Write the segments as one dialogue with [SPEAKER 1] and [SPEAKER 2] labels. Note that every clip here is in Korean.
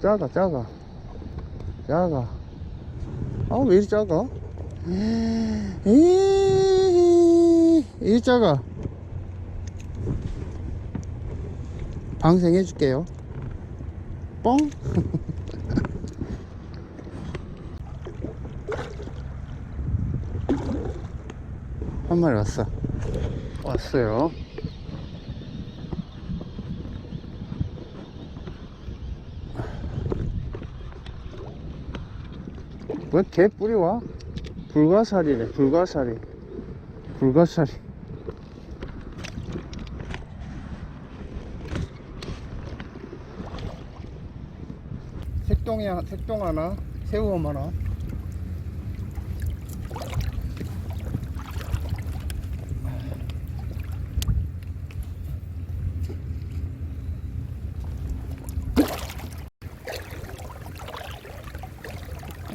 [SPEAKER 1] 작아 작아. 작아. 아 왜 이리 작아? 에이, 이리 작아. 방생해 줄게요. 뻥. 한 마리 왔어. 왔어요 왜개 뿌리 와? 불가사리래 불가사리. 불가사리. 색동이 하- 색동 하나 새우 하나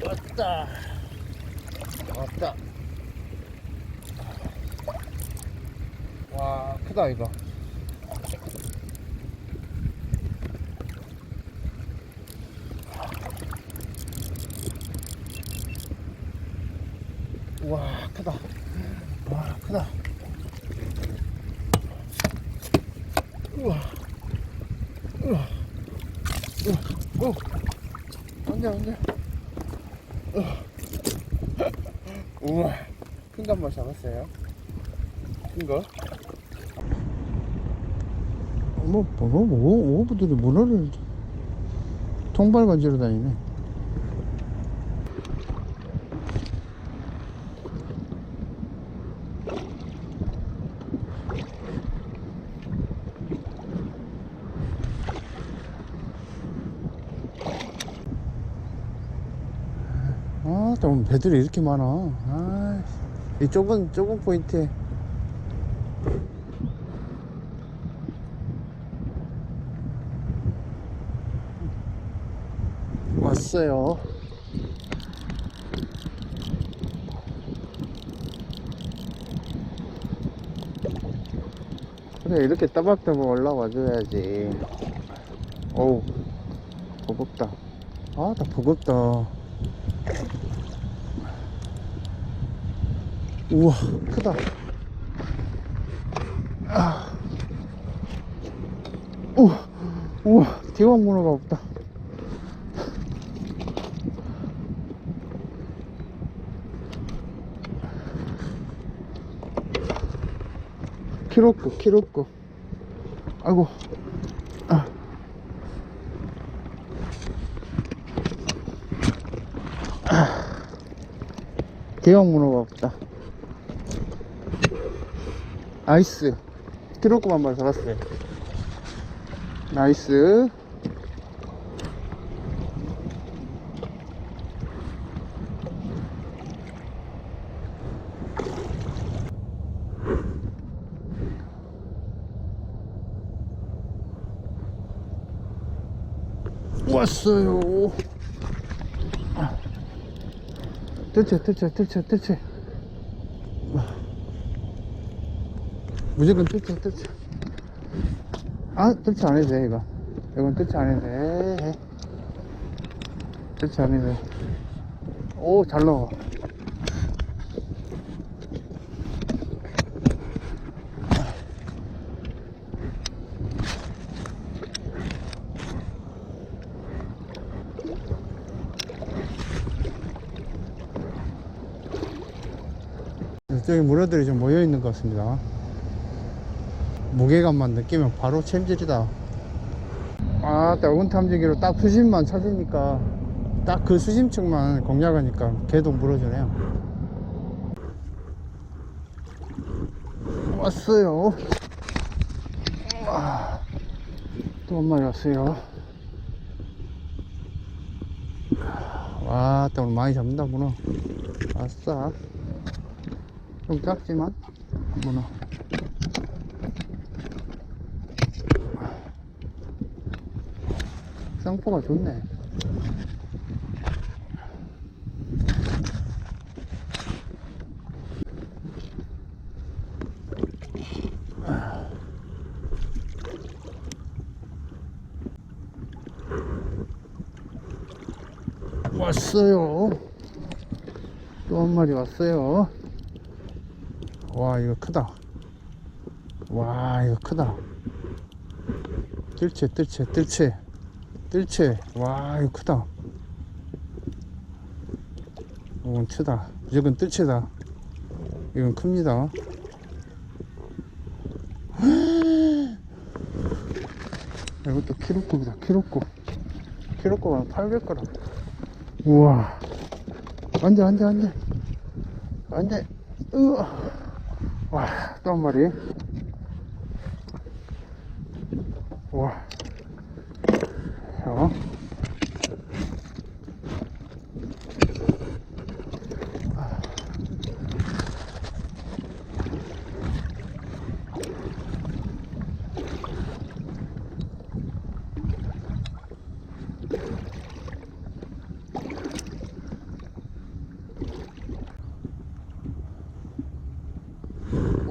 [SPEAKER 1] 왔다 왔다 와 크다 이거. 와 크다. 와 크다. 우와. 우와. 우와. 오. 안돼 안돼. 우와. 큰 거 한번 잡았어요. 큰거 어머 뭐, 뭐, 오브들이 문어를 통발 건지러 다니네 아, 또 배들이 이렇게 많아. 아, 이 좁은, 좁은 포인트에. 왔어요. 그래, 이렇게 따박따박 올라와 줘야지. 어우, 버겁다. 아, 나 버겁다. 우와 크다 아. 우와 우와 대왕 문어가 없다 키로크 키로크 아이고. 아. 아. 대왕 문어가 없다. 트로크 한 마리 잡았어요. 나이스 왔어요. 뜰채 뜰채 뜰채 뜰채 무조건 뜰채 뜰채 아 뜰채 안 해도 돼 이거. 이건 뜰채 안 해도 돼. 뜰채 안 해도 돼 오 잘 나와 이쪽에 문어들이 좀 모여 있는 것 같습니다. 무게감만 느끼면 바로 챔질이다. 아, 딱 운탐지기로 딱 수심만 찾으니까 딱 그 수심층만 공략하니까 걔도 물어주네요. 왔어요. 또 한 마리 왔어요. 와, 또 오늘 많이 잡는다, 문어. 아싸. 좀 작지만 문어 쌍포가 좋네 왔어요. 또 한 마리 왔어요. 와, 이거 크다. 와, 이거 크다. 뜰채, 뜰채, 뜰채. 뜰채. 와, 이거 크다. 이건 트다. 무조건 뜰채다. 이건 큽니다. 이것도 키로급이다, 키로급. 키로급 한 800g. 우와. 안 돼, 안 돼, 안 돼. 안 돼. 으아. 와, 또 한 마리. 와. 자.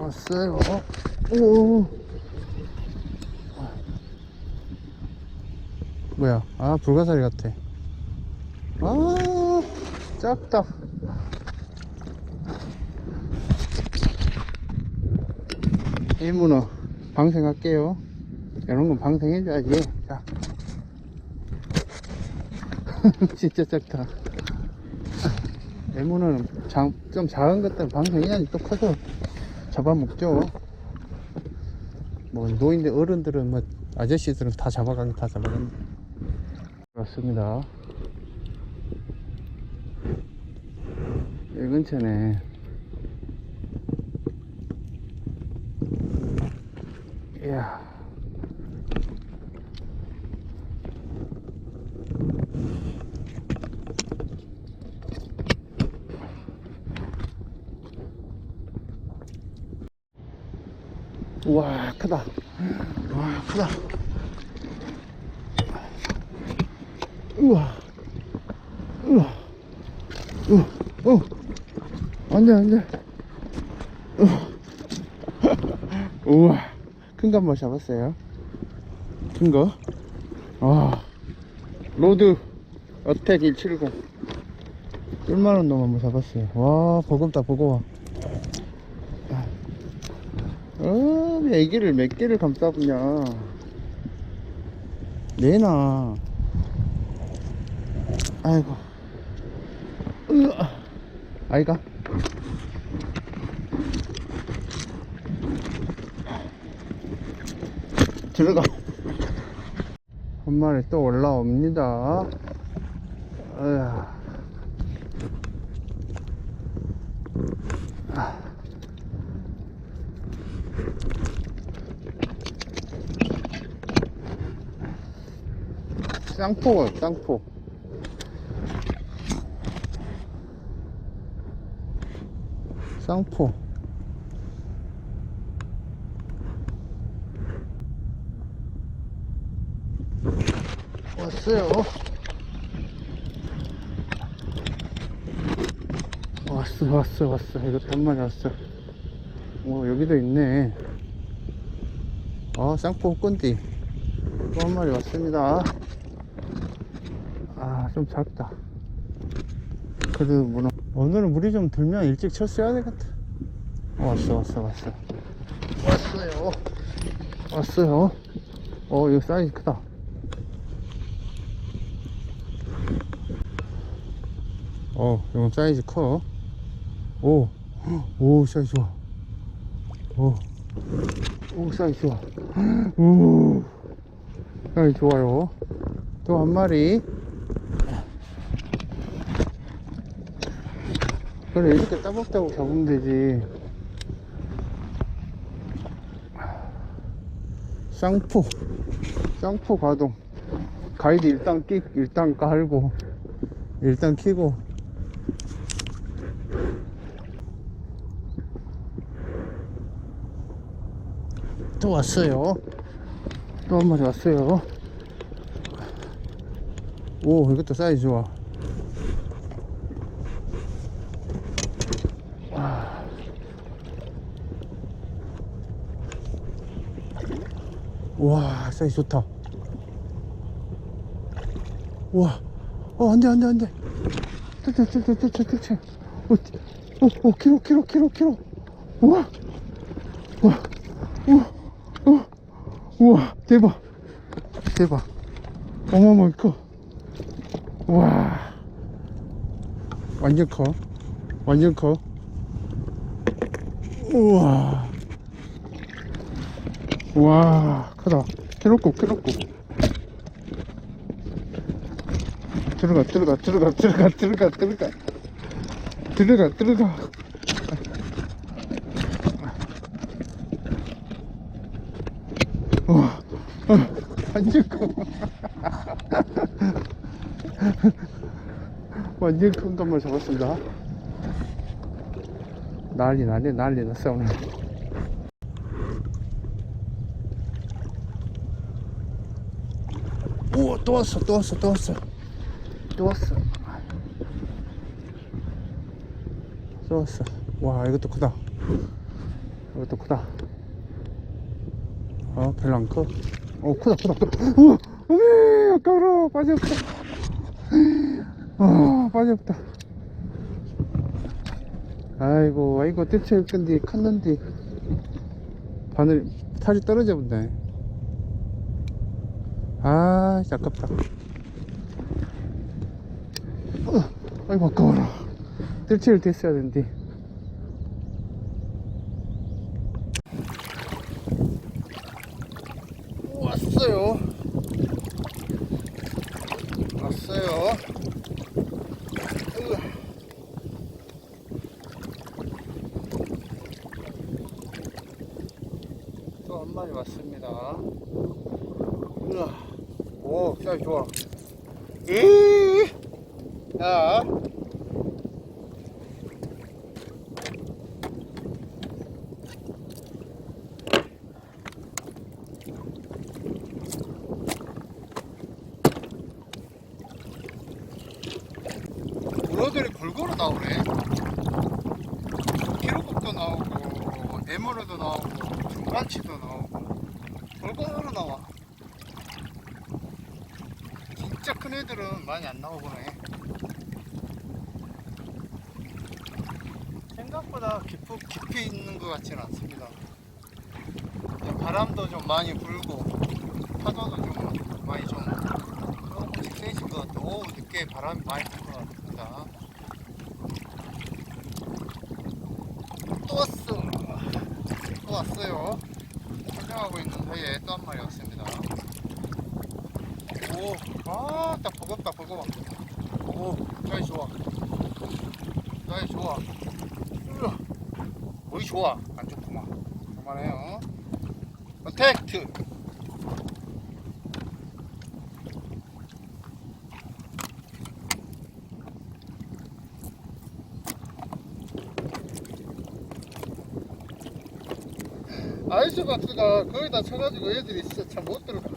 [SPEAKER 1] 왔어요. 오. 뭐야? 아 불가사리 같아. 아 작다. 일문어 방생할게요. 이런 건 방생해줘야지. 자. 진짜 작다. 일문어는 장, 좀 작은 것들은 방생해야지 또 커서 잡아먹죠. 뭐 노인들 어른들은 뭐 아저씨들은 다 잡아가긴 다 잡아간다. 맞습니다. 이 근처네. 이야. 우와 크다. 와 크다. 우와. 우와. 우와. 어. 안돼 안돼. 우와. 큰 거 한번 잡았어요. 큰거. 와 로드 어택 170 꿀만한 놈 한번 잡았어요. 와 버겁다 버거워 어, 애기를 몇 개를 감싸보냐. 내놔. 아이고. 으아. 아이가. 들어가. 한 마리 또 올라옵니다. 으아. 쌍포가 쌍포. 쌍포. 왔어요. 왔어 왔어 왔어. 이거 한 마리 왔어. 오 여기도 있네. 아 쌍포 끈띠 또한 마리 왔습니다. 아, 좀 작다. 그래도 문어. 오늘은 물이 좀 들면 일찍 쳤어야 되겠다. 어, 왔어, 왔어, 왔어. 왔어요. 왔어요. 어, 이거 사이즈 크다. 어, 이건 사이즈 커. 오, 오, 사이즈 좋아. 오, 오, 사이즈 좋아. 오, 사이즈 좋아요. 또 한 마리. 그래 이렇게 따박따박 잡으면 되지. 쌍포. 쌍포 가동. 가이드 일단 끼 일단 깔고 일단 키고. 또 왔어요. 또 한 마리 왔어요. 오 이것도 사이즈 좋아 와 사이즈 좋다 와 어, 안 돼, 안 돼, 안 돼. 뜰채, 뜰채, 뜰채, 뜰채. 어, 어, 어, 키로, 키로, 키로, 키로. 우와. 우와. 우와. 우와. 우와. 대박. 대박. 어마어마하게 커. 우와. 완전 커. 완전 커. 우와. 우와. 크다. 키로고, 키로고. 들어가 들어가 들어가 들어가 들어가 들어가 들어가 들어가 와 어, 완전 커 완전 큰 것만 잡았습니다 난리 나네 난리 났어 오늘 또 왔어 또 왔어 또 왔어 또 왔어. 또 왔어. 와, 이것도 크다. 이것도 크다. 어, 별로 안 커. 어, 크다, 크다, 크다. 오, 어메, 아까워라. 빠졌다. 아, 빠졌다. 아이고, 아이고, 대체 근데 컸는데. 바늘, 살이 떨어져 본네. 아, 아깝다. 어, 아이고 아까워라 뜰채를 됐어야 되는데 왔어요 왔어요. 또 한 마리 왔습니다 으아. 오 사이 좋아 에이 자. 나오고, 에머르도 나오고, 중간치도 나오고, 골고루 나와. 진짜 큰 애들은 많이 안 나오고네. 생각보다 깊이, 깊이 있는 것 같지는 않습니다. 바람도 좀 많이 불고, 파도도 좀 많이 좀 조금씩 세진 것 같아요. 오후 늦게 바람이 많이 불 것 같습니다. 또 왔어! 또 왔어요. 촬영하고 있는 사이에 또 한 마리 왔습니다. 오, 아, 딱 버겁다, 버거워. 오, 사이 좋아. 사이 좋아. 으아, 어이 좋아. 안 좋구만. 그만해요. 어택트! 아이스 박스가 거기다 쳐가지고 애들이 진짜 참 못 들어가.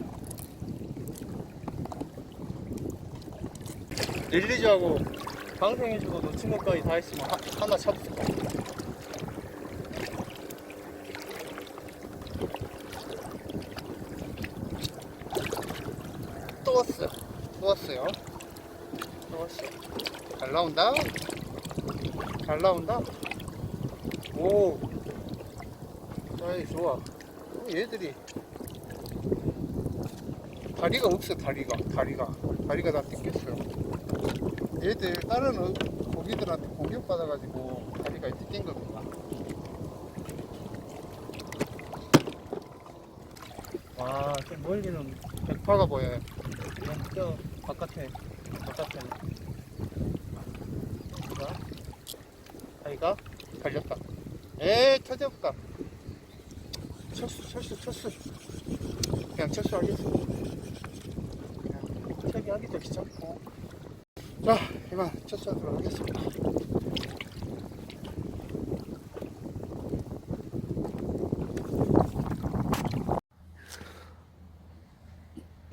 [SPEAKER 1] 릴리즈하고 방생해주고 놓친 것까지 다 있으면 하, 하나 잡을 거야. 또 왔어요. 또 왔어요. 또 왔어. 잘 나온다. 잘 나온다. 오. 아이 좋아. 어, 얘들이 다리가 없어 다리가 다리가 다리가 다 뜯겼어요. 얘들 다른 어- 고기들한테 공격받아가지고 다리가 뜯긴 겁니다. 와, 저 멀리는 백파가 보여요. 그냥 저 바깥에 바깥에 다리가 다리가 달렸다. 에이 터졌다. 철수 철수 철수 그냥 철수하겠어 그냥 처리하기도 귀찮고 자 이만 철수하도록 하겠습니다.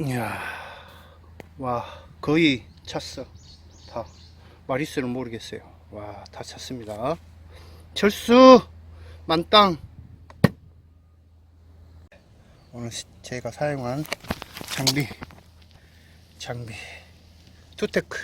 [SPEAKER 1] 이야 와 거의 찼어. 다 마리수는 모르겠어요. 와 다 찼습니다. 철수! 만땅! 오늘 시- 제가 사용한 장비 장비 투테크